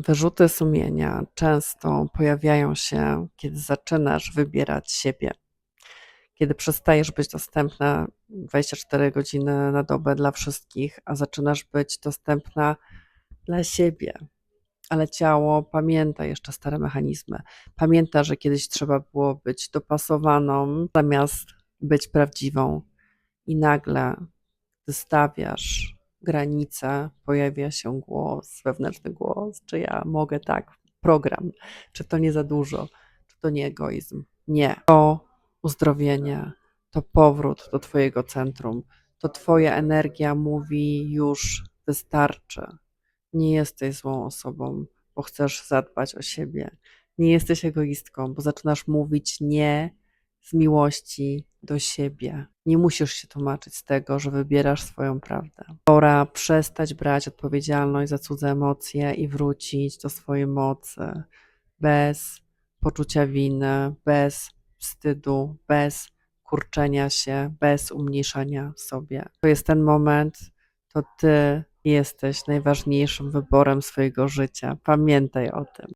Wyrzuty sumienia często pojawiają się, kiedy zaczynasz wybierać siebie. Kiedy przestajesz być dostępna 24 godziny na dobę dla wszystkich, a zaczynasz być dostępna dla siebie. Ale ciało pamięta jeszcze stare mechanizmy. Pamięta, że kiedyś trzeba było być dopasowaną zamiast być prawdziwą. I nagle, gdy stawiasz granice, pojawia się głos, wewnętrzny głos, czy ja mogę tak, program, czy to nie za dużo, czy to nie egoizm. Nie. To uzdrowienie, to powrót do Twojego centrum, to Twoja energia mówi już wystarczy. Nie jesteś złą osobą, bo chcesz zadbać o siebie. Nie jesteś egoistką, bo zaczynasz mówić nie z miłości do siebie. Nie musisz się tłumaczyć z tego, że wybierasz swoją prawdę. Pora przestać brać odpowiedzialność za cudze emocje i wrócić do swojej mocy bez poczucia winy, bez wstydu, bez kurczenia się, bez umniejszania sobie. To jest ten moment, to ty jesteś najważniejszym wyborem swojego życia. Pamiętaj o tym.